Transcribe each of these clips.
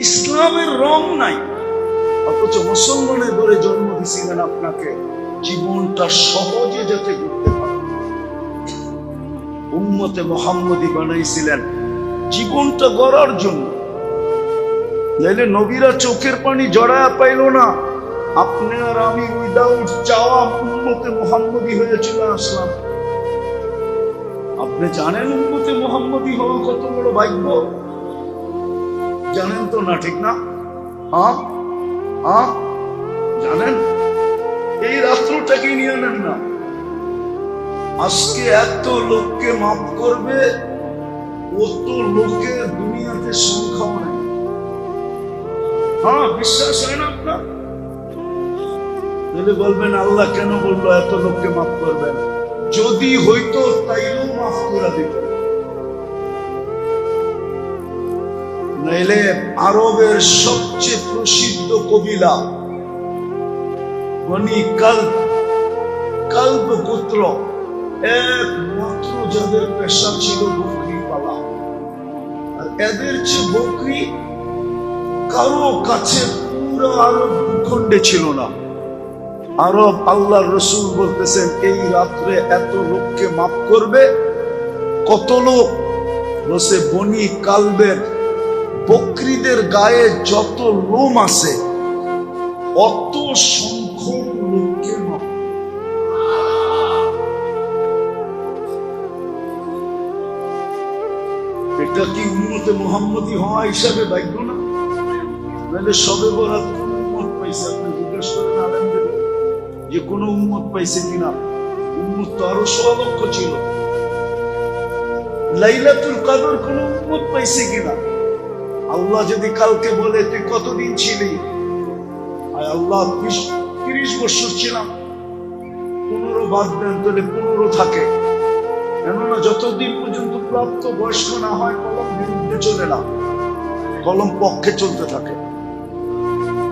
ইসলামের রং নাই। অথচ মুসলমানের ঘরে জন্ম দিছিলেন আপনাকে। জীবনটা সহজে যাতে করতে পারেন উম্মতে মোহাম্মদী বানাইছিলেন। জীবনটা গড়ার জন্য। নাইলে নবীরা চোখের পানি জড়ায়া পাইল না। আপনি আর আমি উইদাউট চাওয়া উম্মতে মোহাম্মদী হয়ে চলে আসলাম। আপনি জানেন উম্মতে মোহাম্মদী হওয়া কত বড় ভাগ্য? জানেন তো না ঠিক না? হ্যাঁ হ্যাঁ জানেন? এই রাত্রটাকে নিয়ে নেন না। আজকে এত লোককে মাফ করবে অত লোকের দুনিয়াতে সংখ্যাও নেই হ্যাঁ বিশ্বাস হয় না আপনার? তাহলে বলবেন আল্লাহ কেন বলল এত লোককে মাফ করবেন যদি হইতো তাইলেও মাফ করে দিত। নাইলে আরবের সবচেয়ে প্রসিদ্ধ কবিলা বনি কাল্প কাল্প পুত্র একমাত্র যাদের পেশা ছিল বকরি পালা। আর এদের চেয়ে বকরি কারও কাছে পুরো আরব ভূখণ্ডে ছিল না। আরব আল্লাহ রসুল বলতেছেন, এই রাত্রে এত লোককে মাফ করবে? কত লোক? বসে বনি কালবের বকরিদের গায়ে যত লোম আছে, অত এটা কি উন্মতে মোহাম্মদী হওয়া হিসাবে না? সবে বরাত কোন উম্মত পাইছে? আপনি জিজ্ঞেস যে কোন উম্মত পাইছে কিনা উম্মত তো আরও ছিল। লাইলাতুল কাদর কোন উম্মত পাইছে কিনা আল্লাহ যদি কালকে বলে, তুই কতদিন ছিলি? আল্লাহ তিরিশ বছর ছিলাম। পনেরো বাদ দেন তাহলে পনেরো থাকে। কেননা যতদিন পর্যন্ত প্রাপ্ত বয়স্ক না হয়, কলম বিরুদ্ধে চলে না। কলম পক্ষে চলতে থাকে।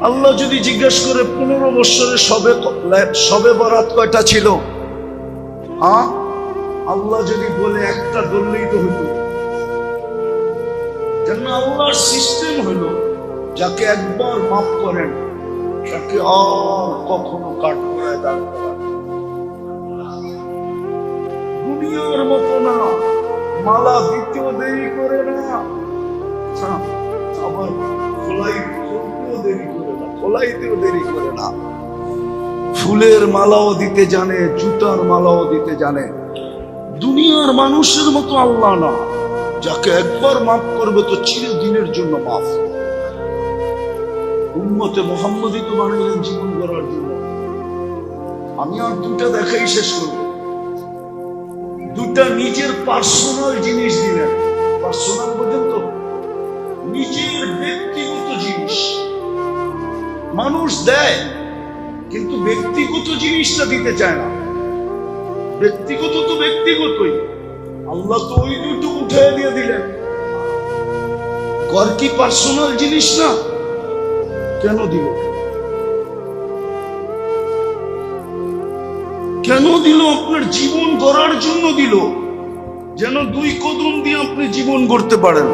আল্লাহ যদি জিজ্ঞেস করে, পনেরো বৎসরে সবে সবে বরাত কয়টা ছিল? হ্যাঁ? আল্লাহ যদি বলে, একটা ধরলেই তো হইতো। কেন আল্লাহর সিস্টেম হলো যাকে একবার মাফ করেন তাকে আর কখনো কাট করে দাঁড় দুনিয়ার মতো না মালা দিতেও দেরি করে না। হ্যাঁ, আবার খোলাই খুলতেও দেরি করে না খোলাইতেও দেরি করে না। ফুলের মালাও দিতে জানে জুতার মালাও দিতে জানে। দুনিয়ার মানুষের মতো আল্লাহ না। যাকে একবার মাফ করবে তো চিরদিনের জন্য মাফ। উন্মতে মোহাম্মদই তো বানাইলেন জীবন গড়ার জন্য। আমি আর দুটা দেখাই শেষ করব। দুটা নিজের পার্সোনাল জিনিস দিলেন। পার্সোনাল পর্যন্ত নিজের ব্যক্তিগত জিনিস। মানুষ দেয়, কিন্তু ব্যক্তিগত জিনিসটা দিতে চায় না। ব্যক্তিগত তো ব্যক্তিগতই। আল্লাহ তো ওই দুটো উঠে দিয়ে দিলেন। ঘর কি পার্সোনাল জিনিস না? কেন দিল? কেন দিল? আপনার জীবন গড়ার জন্য দিল। যেন দুই কদম দিয়ে আপনি জীবন গড়তে পারেন।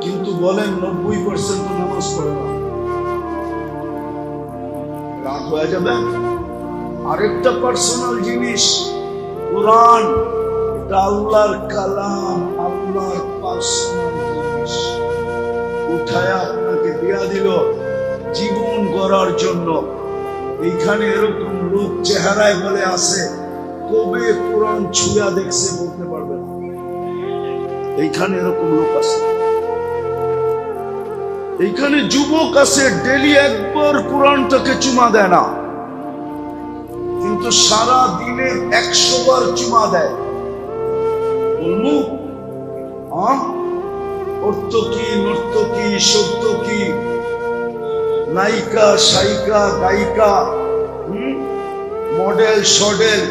কিন্তু বলেন, নব্বই পার্সেন্ট নামাজ পড়ে না। রাত হয়ে যাবে? আরেকটা পার্সোনাল জিনিস কোরআন, এটা আল্লাহর কালাম, আল্লাহর জিনিস। উঠায় আপনাকে দিয়া দিল জীবন গড়ার জন্য। এইখানে এরকম লোক চেহারায় বলে আছে কবে কোরআন ছুঁয়া দেখছে বলতে পারবে না। এইখানে এরকম লোক আছে। এইখানে যুবক আছে ডেলি একবার কোরআনটাকে চুমা দেয় না। কিন্তু সারা দিনে একশো বার চুমা দেয়। বলব অর্থকি নর্তকী নায়িকা গায়িকা মডেল, সডেল,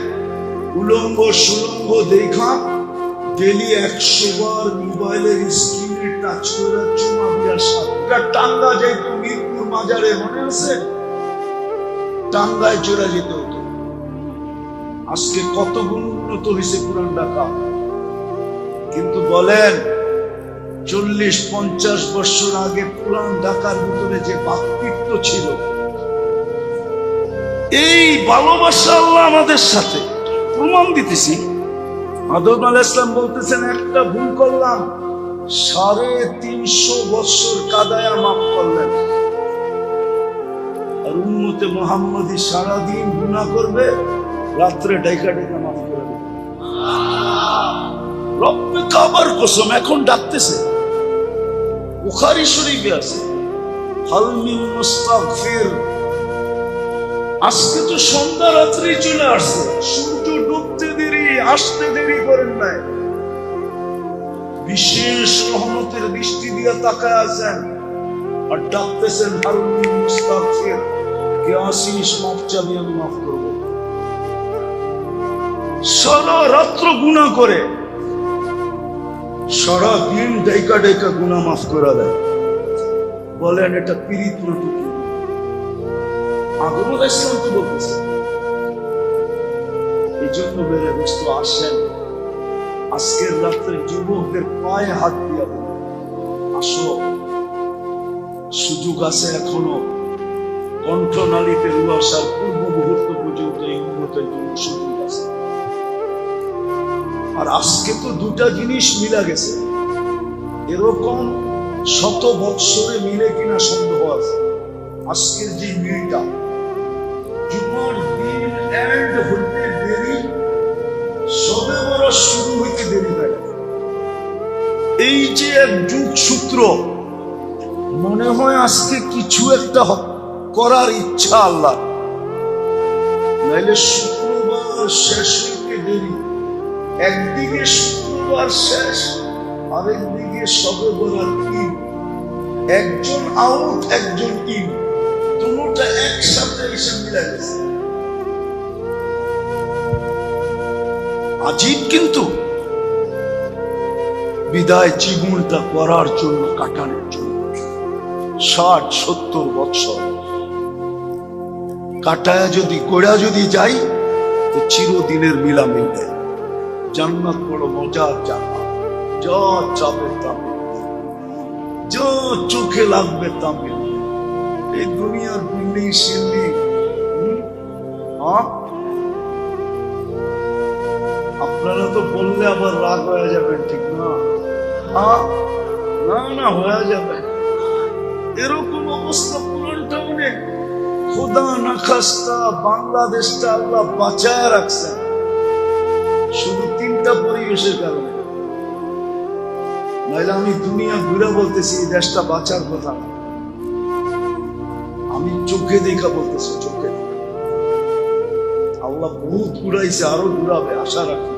উলঙ্গ, সুলঙ্গ, দেখা। ডেলি একশো বার মোবাইলের স্ক্রিনে টাচ করে চুমা দিয়া সাতটা টাঙ্গা যাইত মিরপুর মাজারে, মনে আছে? টাঙ্গায় চড়া যেত। আজকে কত গুণ উন্নত হয়েছে পুরান ঢাকা কিন্তু বলেন, চল্লিশ, পঞ্চাশ বছর আগে পুরান ঢাকার ভিতরে যে বাক্তিত্ব ছিল, এই ভালোবাসা আল্লাহ আমাদের সাথে। প্রমাণ দিতেছি। আদম আল ইসলাম বলতেছেন, একটা ভুল করলাম, সাড়ে তিনশো বছর কাদায়া মাফ করলেন। আর উন্মতে মোহাম্মদী সারাদিন গুণা করবে রাত্রে ডাইকা ডাইকা মাফ করে রব্বে কাবার কসম, এখন ডাকতেছে। বুখারি শরীফে আছে হালমিন মুস্তাগফির। আজকে তো সন্ধ্যা রাত্রি চলে আসছে, সূর্য ডুবতে দেরি, আসতে দেরি করেন নাই। বিশেষ রহমতের দৃষ্টি দিয়ে তাকায় আছেন, আর ডাকতেছেন হালমিন মুস্তাগফির। কে আসিস মাফ চাবি আমি মাফ করব। সারা রাত্র গুণা করে। সারা দিন ডাইকা ডাইকা গুণা মাফ করে দেয়। বলেন, এটা পীড়িত তো বলতেছে? এই জন্য বেড়ে দোস্ত আসেন। আজকের রাত্রে যুবকদের পায়ে হাত দিয়া আসো। সুযোগ আছে এখনও। কণ্ঠনালীতে রুয়াশার পূর্ব মুহূর্ত পর্যন্ত এই উন্নতের জন্য সুযোগ আর আজকে তো দুটা জিনিস মিলা গেছে। এরকম শত বৎসরে মিলে কিনা সন্দেহ আছে। আজকের যে মিলটা দিন এন্ড দেরি, সবে বড় শুরু হইতে দেরি এই যে এক যুগ সূত্র, মনে হয় আজকে কিছু একটা করার ইচ্ছা আল্লাহ নাইলে শুক্রবার শেষ হইতে দেরি। একদিকে শুক্রবার শেষ, আরেকদিকে সবে বলার ঈদ একজন আউট, একজন ইন। একসাথে এসে গেছে। আজীব কিন্তু। বিদায় জীবনটা করার জন্য কাটানোর জন্য। ষাট, সত্তর বৎসর কাটায় যদি, গোড়া যদি যাই, তো চিরদিনের মিলা মিলবে জান্নাত বড় মজার জান্নাত। যা চাবে তা মিলবে। যা চোখে লাগবে তা মিলবে এই দুনিয়ার বিল্ডিং সিল্ডিং আপনারা তো বললে আবার রাগ হয়ে যাবেন, ঠিক না? না না, হয়ে যাবে। এরকম অবস্থা পুরান টাউনে। খোদা না খাস্তা, বাংলাদেশটা আল্লাহ বাঁচায় রাখছেন। শুধু তিনটা পরিবেশের কারণে। নাহলে আমি দুনিয়া ঘুরে বলতেছি দেশটা বাঁচার কথা। আমি চোখে দেখা বলতেছি, চোখে আল্লাহ বহুত ঘুরাইছে, আরও ঘুরাবে, আশা রাখি।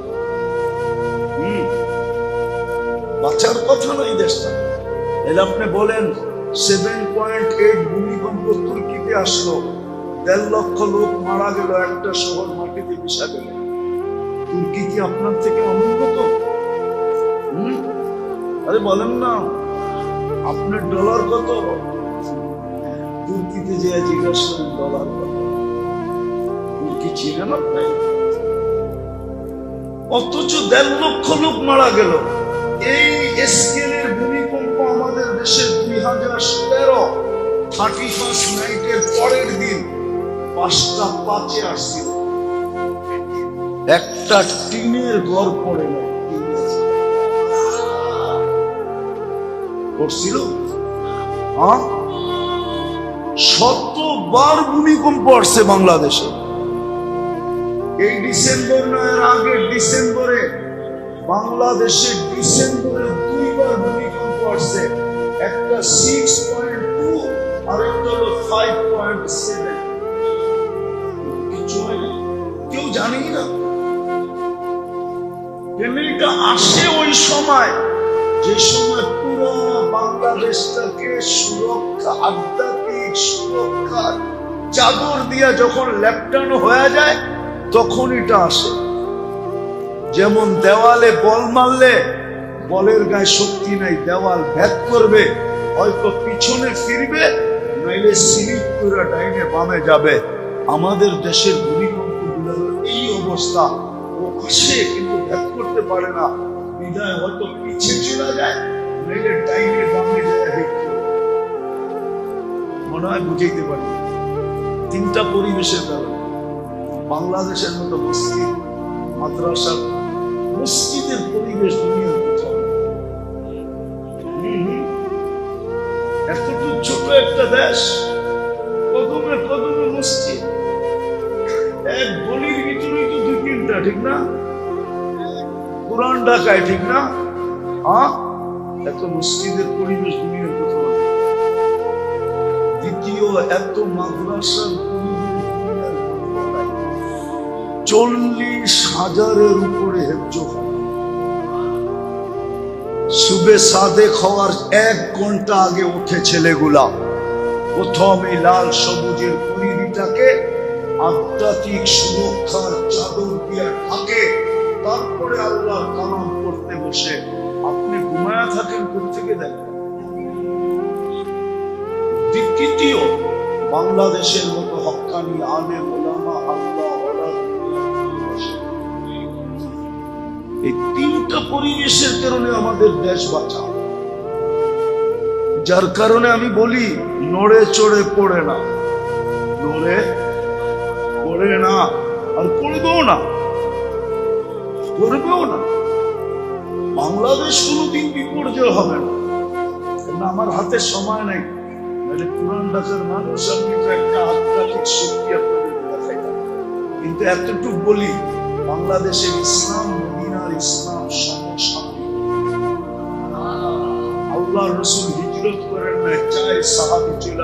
বাঁচার কথা না এই দেশটা। এলে আপনি বলেন সেভেন পয়েন্ট এইট ভূমিকম্প তুর্কিতে আসলো। দেড় লক্ষ লোক মারা গেল, একটা শহর মাটিতে মিশা গেল। তুর্কি কি আপনার থেকে অনুন্নত আরে বলেন না, আপনার ডলার কত? তুর্কিতে যে জিজ্ঞাসা ডলার কত? তুর্কি চিনেন আপনি অথচ দেড় লক্ষ লোক মারা গেল। এই স্কেলের ভূমিকম্প আমাদের দেশের দুই হাজার তেরো থার্টি ফার্স্ট নাইটের পরের দিন, পাঁচটা পাঁচে আসছিল। একটা টিনের ঘর পড়ে না করছিল হ্যাঁ শতবার ভূমিকম্প আসছে বাংলাদেশে। এই ডিসেম্বর না, এর আগের ডিসেম্বরে, বাংলাদেশে ডিসেম্বরে দুইবার ভূমিকম্প আসছে। একটা সিক্স পয়েন্ট টু আর একটা হলো ফাইভ পয়েন্ট সেভেন কিছু হয়নি কেউ জানেই না। ফ্যামিলিটা আসে ওই সময়। যে সময় পুরো বাংলাদেশটাকে সুরক্ষা, আধ্যাত্মিক সুরক্ষা, চাদর দিয়া যখন লেপটানো হয়ে যায়, তখন এটা আসে। যেমন দেওয়ালে বল মারলে বলের গায়ে শক্তি নাই, দেওয়াল ভেদ করবে, হয়তো পিছনে ফিরবে, নাইলে সিলিপ করে ডাইনে বামে যাবে। আমাদের দেশের ভূমিকম্প এই অবস্থা। ও কিন্তু ভেদ করতে পারে না। বিদায় হয়তো পিছিয়ে চলে যায় যায় মনে হয় বুঝাইতে পারি। তিনটা পরিবেশের বাংলাদেশের মতো মসজিদ মাদ্রাসা মসজিদের পরিবেশ হুম। এতটুকু ছোট একটা দেশ, কদমে কদমে মসজিদ। তিনটা ঠিক না? পুরান ঢাকায় ঠিক না? এত মসজিদের পরিবেশ দুনিয়ার কোথাও দ্বিতীয়, এত মাদ্রাসার। চল্লিশ হাজারের উপরে হেফজ সুবে সাদেক হওয়ার এক ঘণ্টা আগে উঠে ছেলেগুলা। প্রথম এই লাল সবুজের পরিধিটাকে আধ্যাত্মিক সুরক্ষার চাদর দিয়ে ঢাকে, তারপরে আল্লাহ কালাম করতে বসে। আপনি ঘুমায়া থাকেন থেকে দেখেন। তৃতীয় বাংলাদেশের মতো হক্কানি আলে ওলামা আল্লাহ এই তিনটা পরিবেশের কারণে আমাদের দেশ বাঁচা যার কারণে আমি বলি, নড়ে চড়ে পড়ে না। নড়ে পড়ে না আর পড়বেও না করবেও না বাংলাদেশ কোনোদিন বিপর্যয় হবে না আমার হাতে সময় নেই আধ্যাত্মিক কিন্তু এতটুকু বলি ইসলাম ইসলাম আল্লাহ রসুল হিজরত করেন না সাহাবি চলে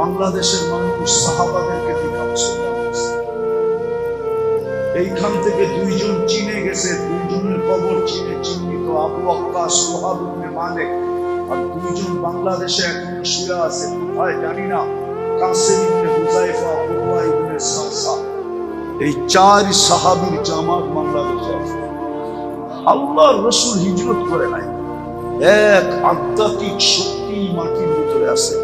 বাংলাদেশের মানুষ সাহাবাদেরকে দেখাচ্ছ এইখান থেকে দুইজন চিনে গেছে, দুইজনের কবর চিনে চিহ্নিত আবু আক্কা সোহাব মালিক আর দুইজন বাংলাদেশে এখনও শুয়ে আছে। কোথায় জানি না, Qasim ibn Huzaifa Urwa ibn Salsa, এই চার সাহাবীর জামাত বাংলাদেশে আছে। আল্লাহ রসুল হিজরত করে নাই। এক আধ্যাত্মিক শক্তি মাটির ভিতরে আছে।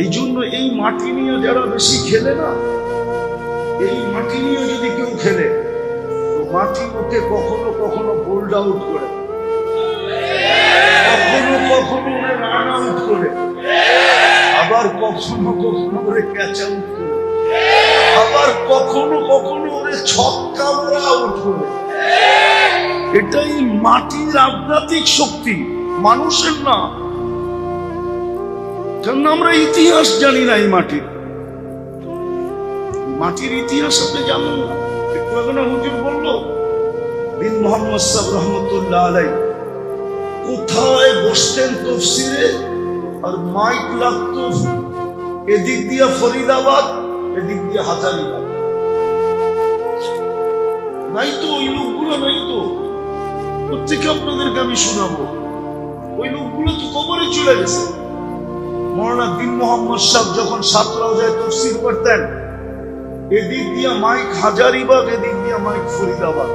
এই জন্য এই মাটি নিয়ে যারা বেশি খেলে না, এই মাটি নিয়ে যদি কেউ খেলে, তো মাটি ওকে কখনো কখনো বোল্ড আউট করে, কখনো কখনো রান আউট করে, আবার কখনো কখনো করে ক্যাচ আউট করে, আবার কখনো কখনো ওরে ছক্কা মারা আউট করে। এটাই মাটির আধ্যাত্মিক শক্তি, মানুষের না কারণ আমরা ইতিহাস জানি না এই মাটির। মাটির ইতিহাস আপনি জানেন না। একটু হুজুর বলল, বিন মোহাম্মদ সাহেব রহমতুল্লাহ আলাই কোথায় বসতেন তফসিরে? আর মাইক লাগতো এদিক দিয়ে ফরিদাবাদ, এদিক দিয়ে হাজারিবাদ নাই তো, ওই লোকগুলো নাই তো। প্রত্যেকে আপনাদেরকে আমি শোনাবো। ওই লোকগুলো তো কবরে চলে গেছে। মৌলানা বিন মোহাম্মদ সাহেব যখন তফসির করতেন, এদিক দিয়া মাইক হাজারিবাগ, এদিক দিয়া মাইক ফরিদাবাদ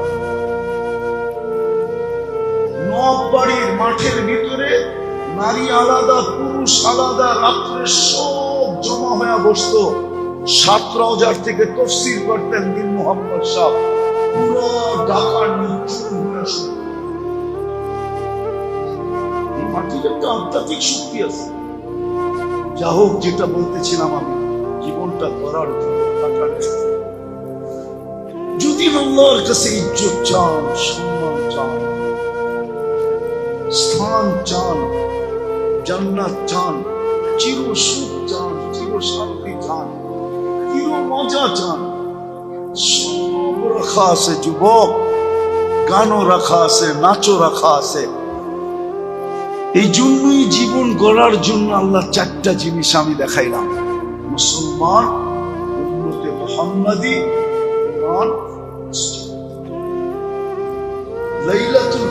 নববাড়ির মাঠের ভিতরে নারী আলাদা, পুরুষ আলাদা, রাত্রে সব জমা হয়ে বসতো। সাত রাজার থেকে তফসির করতেন দিন মোহাম্মদ সাহ পুরো ঢাকা নিচুম শুনতো। মাটির একটা আধ্যাত্মিক শক্তি আছে। যা হোক যেটা বলতেছিলাম আমি, জীবনটা করার। যদি আল্লাহর কাছে ইজ্জত চান, সম্মান চান, স্থান চান, জান্নাত চান চির সুখ চান চির শান্তি চান চির মজা চান সব রাখা আছে যুবক, গানও রাখা আছে, নাচও রাখা আছে এই জন্যই জীবন গড়ার জন্য আল্লাহ চারটা জিনিস আমি দেখাইলাম। মুসলমান উন্নতে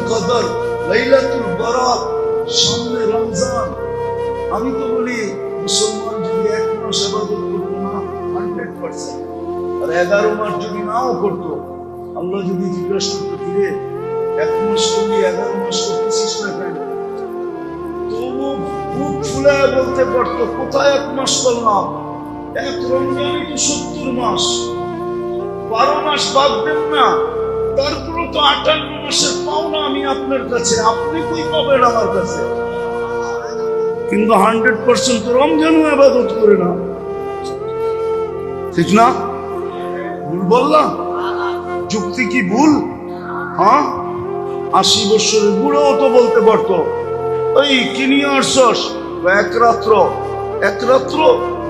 কদর রমজান। আমি তো বলি, মুসলমান যদি এক মাস করতো আর এগারো মাস যদি নাও করতো, আল্লাহ যদি জিজ্ঞাসা করতো এক মাস করলি, এগারো মাস করতেছিস না কেন? ফুলায় বলতে পারতো, কোথায় এক মাস করলাম এক রমজানই তো সত্তর মাস। বারো মাস বাদ দেন না। তারপরে তো আটান্ন মাসের পাওনা আমি আপনার কাছে। আপনি কই পাবেন আমার কাছে? কিন্তু হান্ড্রেড পার্সেন্ট তো রমজানও আবাদত করে না। ঠিক না? ভুল বললাম? যুক্তি কি ভুল? হ্যাঁ? আশি বছরের বুড়োও তো বলতে পারতো ওই কিনি আসছস? এক রাত্র এক রাত্র?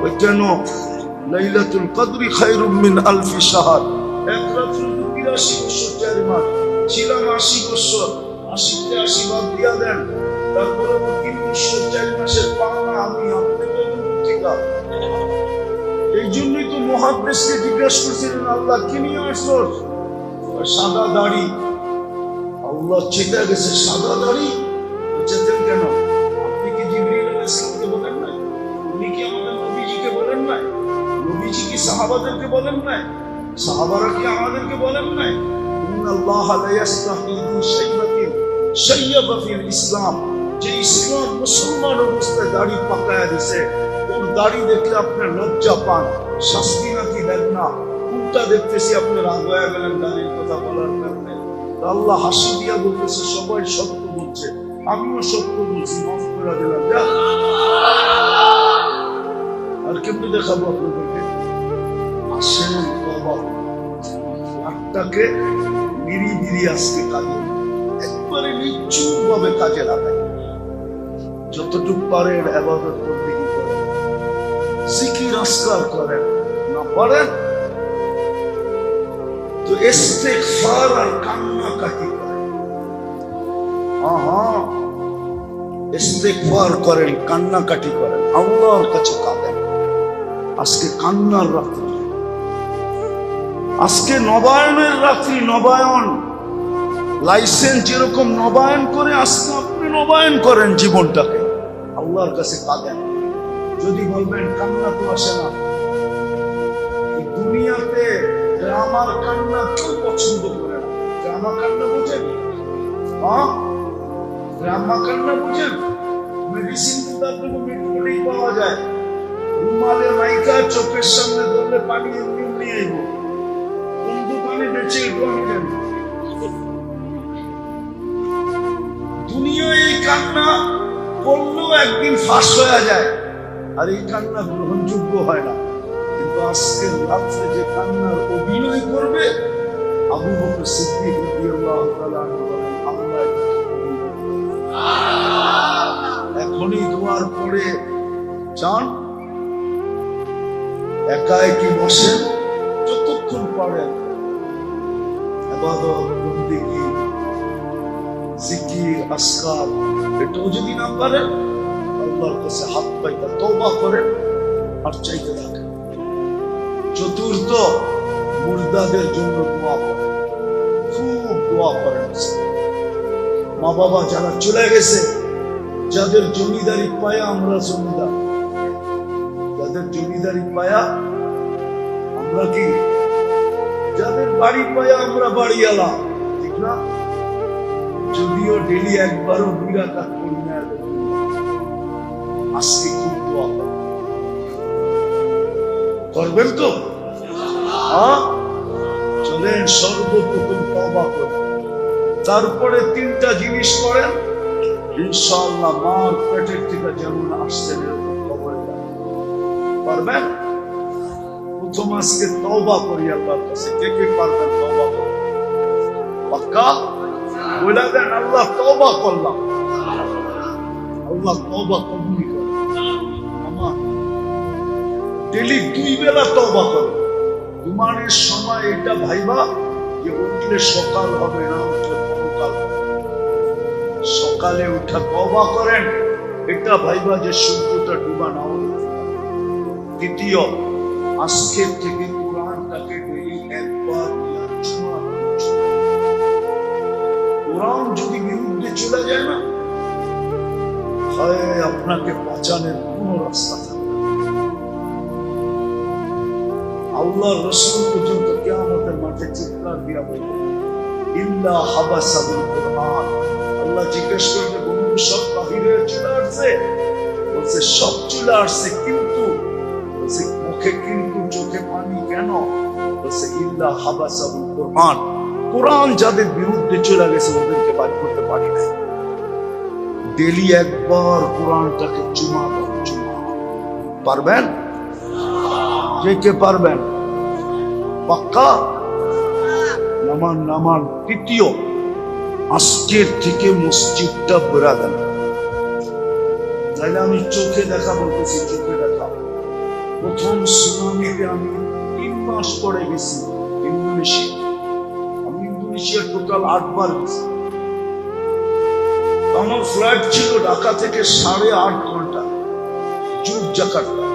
ওই কেন? লাইলাতুল কদরি খায়রুম মিন আলফি শাহর। এক রাত্র তো বিরাশি বছর চারি মাস। ছিলাম আশি বছর। আশিতে আশি বাদ দিয়া দেন। তারপরে তিন বছর চারি মাসের পাওনা আমি আপনি বলুন এই জন্যই তো মহাদেশকে জিজ্ঞাসা করছিলেন, আল্লাহ কি নিয়ে আসছস? সাদা দাড়ি। আল্লাহ চেতা গেছে সাদা দাড়ি। নাই। নবীজি কি সাহাবাদেরকে বলেন নাই? সাহাবারা কি আমাদেরকে বলেন নাই? ইসলাম। যে ইসলাম মুসলমান অবস্থায় দাড়ি পাকায়া দিছে, ওর দাড়ি দেখলে আপনার লজ্জা পান, শাস্তি নাকি দেন না? উল্টা দেখতেছি আপনি রাগ হয়ে গেলেন দাড়ির কথা বলার কারণে। আল্লাহ হাসি দিয়া বলতেছে, সবাই সত্য বলছে। আমিও সত্য বলছি, মাফ করে দিলাম। আর কেমনি দেখাবো আপনাদেরকে। আসেন নিরিবিরি আজকে কাজে একবারে ভাবে কাজে লাগাই। যতটুকু করতে কি আসকার না পারেন? তো ইস্তেগফার আর কান্নাকাটি করেন। হ্যাঁ ইস্তেগফার করেন, কান্নাকাটি করেন। আল্লাহর কাছে কাঁদেন আজকে কান্নার রাত্রি। আজকে নবায়নের রাত্রি, নবায়ন। লাইসেন্স যেরকম নবায়ন করে, আজকে আপনি নবায়ন করেন জীবনটাকে। আল্লাহর কাছে কাঁদেন। যদি বলবেন, কান্না তো আসে না। দুনিয়াতে ড্রামার কান্না কেউ পছন্দ করে না। ড্রামা কান্না বোঝেন? হ্যাঁ? কান্না মেডিসিন কিন্তু পাওয়া যায়। রুমালে মাইকা চোখের সামনে ধরলে পানি এমনি নিয়ে এব কোন দোকানে বেঁচে এগো আমি জানি দুনিয়া এই কান্না করলেও একদিন ফাঁস হয়ে যায়। আর এই কান্না গ্রহণযোগ্য হয় না। কিন্তু আজকের রাত্রে যে কান্নার অভিনয় করবে আবু বকর সিদ্দিক রাদিয়াল্লাহু তাআলা এখনই দোয়ার পরে চান একা বসেন যতক্ষণ আসকার, এটাও যদি না আল্লাহর কাছে হাত আর চাইতে চতুর্থ, মুর্দাদের জন্য দোয়া করেন খুব দোয়া করেন মা বাবা যারা চলে গেছে, যাদের জমিদারি পায় আমরা জমিদার। যাদের জমিদারি পায়া, আমরা কি? যাদের বাড়ি পায়া আমরা বাড়িওয়ালা ঠিক না? যদিও ডেলি একবারও রাখা করি না আজকে খুব দোয়া করবেন। তো? হ্যাঁ? চলেন, সর্বপ্রথম তবা করেন তারপরে তিনটা জিনিস করেন। ইনশাআল্লাহ মার পেটের থেকে যেমন কবরে যাবেন। পারবেন প্রথম আজকে তওবা করি আল্লাহর কাছে। কে কে পারবেন তওবা করতে? পাক্কা? বলে দেন, আল্লাহ তওবা করলাম। আল্লাহ তওবা কবুল করে আমার ডেলি দুই বেলা তওবা সময় এটা ভাইবা যে উঠলে সকাল হবে না, উঠলে সকালে উঠা তবা করেন, এটা ভাইবা যে সূর্যটা ডুবা না দ্বিতীয়, আজকের থেকে কোরআনটাকে ডেলি একবার। কোরআন যদি বিরুদ্ধে চলে যায় না, হয় আপনাকে বাঁচানোর কোনো রাস্তা আল্লাহ রসুল পর্যন্ত কেয়ামতের মাঠে চিৎকার দিয়া বলবে ইল্লা হাবাসাবুল কোরআন। আল্লাহ জিজ্ঞেস করবে বন্ধু, সব বাহিরে চলে আসছে? বলছে, সব চলে আসছে, কিন্তু মুখে কিন্তু চোখে পানি কেন? কোরআন। যাদের বিরুদ্ধে চলে গেছে, ওদেরকে বাদ করতে পারি না ডেলি একবার কোরআনটাকে চুমা পারবেন? কে কে পারবেন? পাক্কা? নামান নামান তৃতীয় আজকের থেকে মসজিদটা বেড়া দেন। তাইলে আমি চোখে দেখা বলতেছি, চোখে প্রথম সুনামিতে আমি তিন মাস পরে গেছি, ইন্দোনেশিয়া। আমি ইন্দোনেশিয়া টোটাল আটবার গেছি। আমার ফ্লাইট ছিল ঢাকা থেকে সাড়ে আট ঘণ্টা, যুগ জাকার্তা।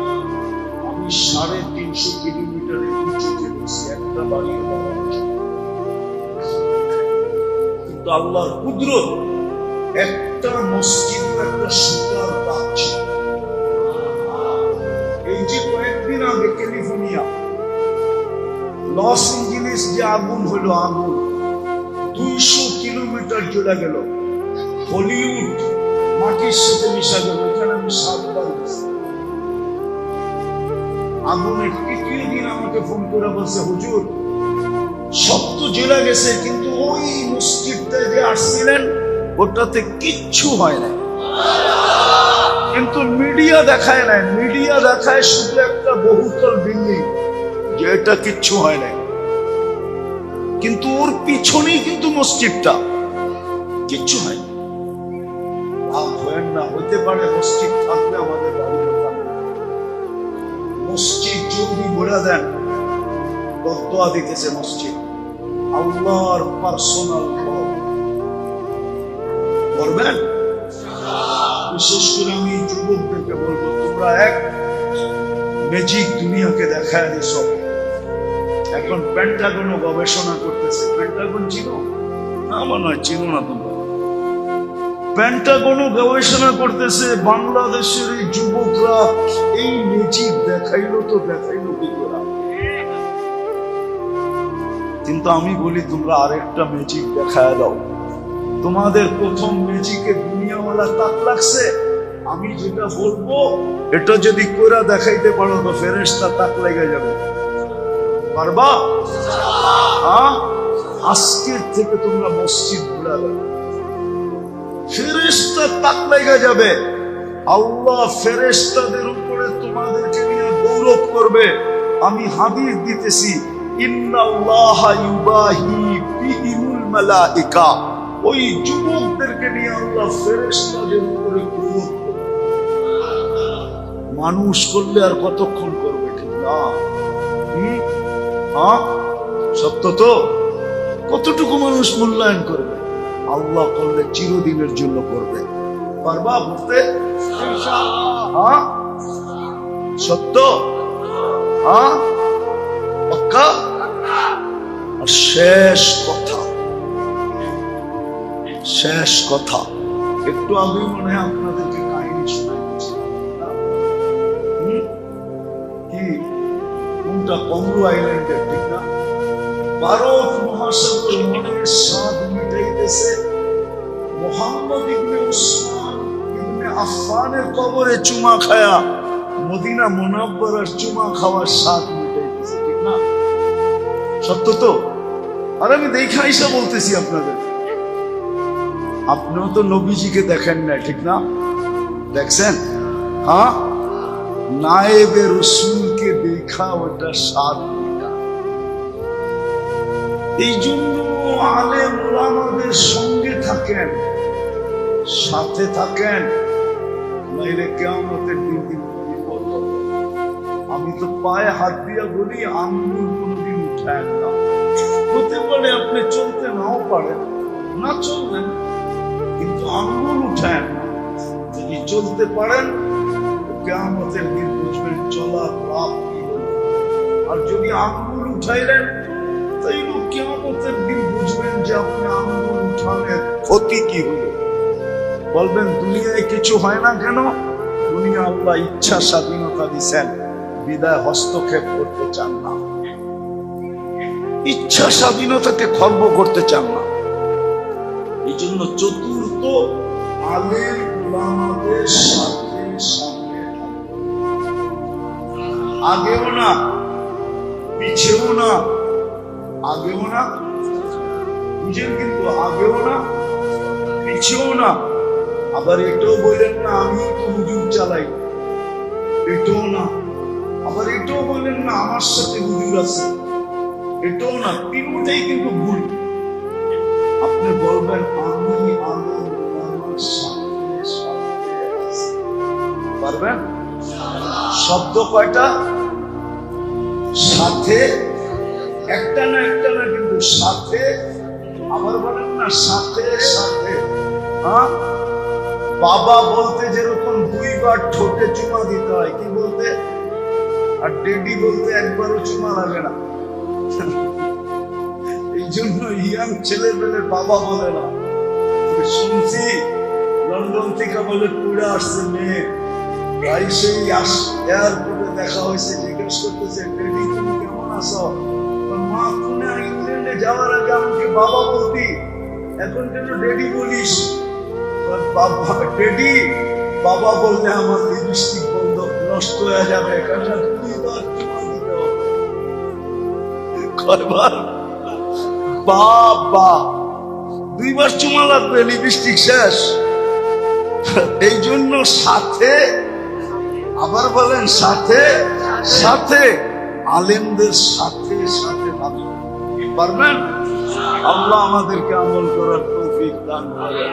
আমি সাড়ে তিনশো কিলোমিটারের চোখে গেছি, একটা বাবা কিন্তু আল্লাহর কুদরত, একটা মসজিদ, একটা সুতার ক্যালিফোর্নিয়া লস এঞ্জেলিস যে আগুন হলো, আগুন। দুইশো কিলোমিটার চলে গেল। হলিউড মাটির সাথে মিশা গেল, এখানে আমি সাতবার আগুনের তৃতীয় দিন আমাকে ফোন করে বলছে, হুজুর, সব তো জেলা গেছে, কিন্তু ওই মসজিদটায় যে আসছিলেন, ওটাতে কিচ্ছু হয় না কিন্তু মিডিয়া দেখায় না মিডিয়া দেখায় শুধু একটা বহুতল যে এটা কিচ্ছু হয় না কিন্তু ওর পিছনেই কিন্তু মসজিদটা। কিচ্ছু হয় না হতে পারে মসজিদ আমাদের মসজিদ যদি বলে দেন দিতেছে মসজিদ। আল্লাহর পার্সোনাল করবেন বিশেষ করে আমি যুবকদেরকে বলব, তোমরা এক ম্যাজিক দুনিয়াকে দেখায় দিস এখন পেন্টাগনও গবেষণা করতেছে। পেন্টাগন চিনো না হয় চিনো না তোমরা। পেন্টাগনও গবেষণা করতেছে, বাংলাদেশের এই যুবকরা এই ম্যাজিক দেখাইলো তো দেখাইলো কি কিন্তু আমি বলি, তোমরা আরেকটা ম্যাজিক দেখায় দাও। তোমাদের প্রথম ম্যাজিকে দুনিয়াওয়ালা তাক লাগছে? আমি যেটা বলব, এটা যদি কোরা দেখাইতে পারো তো ফেরেশতা তাক লেগে যাবে। পারবা? হ্যাঁ? আজকের থেকে তোমরা মসজিদ ঘুরা যাবে ফেরেশতা তাক লেগে যাবে। আল্লাহ ফেরেশতাদের উপরে তোমাদেরকে নিয়ে গৌরব করবে। আমি হাদিস দিতেছি ওই যুবকদেরকে নিয়ে আল্লাহ ফেরেশতাদের উপরে মানুষ করলে আর কতক্ষণ করবে ঠিক না? হ্যাঁ? সত্য তো? কতটুকু মানুষ মূল্যায়ন করবে? আল্লাহ করলে চিরদিনের জন্য করবে। পারবা বুঝতে? হ্যাঁ? সত্য? হ্যাঁ? শেষ কথা। শেষ কথা। একটু আমি মনে হয় আপনাদেরকে কাহিনী শোনাচ্ছি কোনটা কমরু আইল্যান্ডের ঠিক না? ভারত মহাসাগর মনের স্বাদ মিটাইতেছে মোহাম্মদ ইবনে উসমান ইবনে আফফানের কবরে চুমা খায়া মদিনা চুমা খাওয়ার স্বাদ মিটাইতেছে, ঠিক না? সত্য তো? আর আমি দেখা বলতেছি আপনাদের। আপনিও তো নবীজিকে দেখেন না ঠিক না? দেখছেন? হ্যাঁ? নায়েবে রসুলকে দেখা ওটা স্বাদ এই জন্য আলেম ওলামাদের সঙ্গে থাকেন, সাথে থাকেন, নাইলে কেমতের দিন দিন আমি তো পায়ে হাত দিয়া বলি, আঙ্গুল কোনদিন উঠায় না। হতে পারে আপনি চলতে নাও পারেন, না চলবেন কিন্তু আঙ্গুল উঠায় না। যদি চলতে পারেন কেমতের দিন বুঝবেন চলার লাভ আর যদি আঙ্গুল উঠাইলেন, তাইলে কেমতের দিন বুঝবেন যে আপনি আঙ্গুল উঠানের ক্ষতি কি হলো। বলবেন, দুনিয়ায় কিছু হয় না কেন? দুনিয়া আল্লাহ ইচ্ছা স্বাধীনতা দিছেন, বিদায় হস্তক্ষেপ করতে চান না। ইচ্ছা স্বাধীনতাকে খর্ব করতে চান না। এই জন্য চতুর্থ, আলেম ওলামাদের সাথে আগেও না, পিছেও না, আগেও না বুঝেন কিন্তু আগেও না, পিছেও না। আবার এটাও বললেন না আমি তো হুজুর চালাই। এটাও না। আবার এটাও বললেন না, আমার সাথে হুজুর আছে। এটাও না, তিনটাই কিন্তু ভুল। আপনি বলবেন, আমি পারবেন? শব্দ কয়টা? সাথে, একটা না একটা না কিন্তু সাথে, আবার বলেন না, সাথে সাথে। হ্যাঁ? বাবা বলতে যেরকম দুইবার ঠোঁটে চুমা দিতে হয়, কি বলতে? আর ডেডি বলতে একবারও চুমা লাগে না। এই জন্য ইয়াং ছেলে পেলে বাবা বলে না। শুনছি, লন্ডন থেকে বলে পুরা আসছে মেয়ে। ভাই সেই এয়ারপোর্টে দেখা হয়েছে জিজ্ঞেস করতেছে ডেডি তুমি কেমন আছো মা ইংল্যান্ডে যাওয়ার আগে আমাকে বাবা বলতি এখন কেন ডেডি বলিস বাবা ডেডি বাবা আমার লিপস্টিক বন্ধ নষ্ট হয়ে যাবে কারণ চুমা কয়বার বাবা দুইবার চুমা লাগবে লিপস্টিক শেষ এই জন্য সাথে, আবার বলেন সাথে সাথে আলেমদের সাথে সাথে। পারবেন আল্লাহ আমাদেরকে আমল করার তৌফিক দান করেন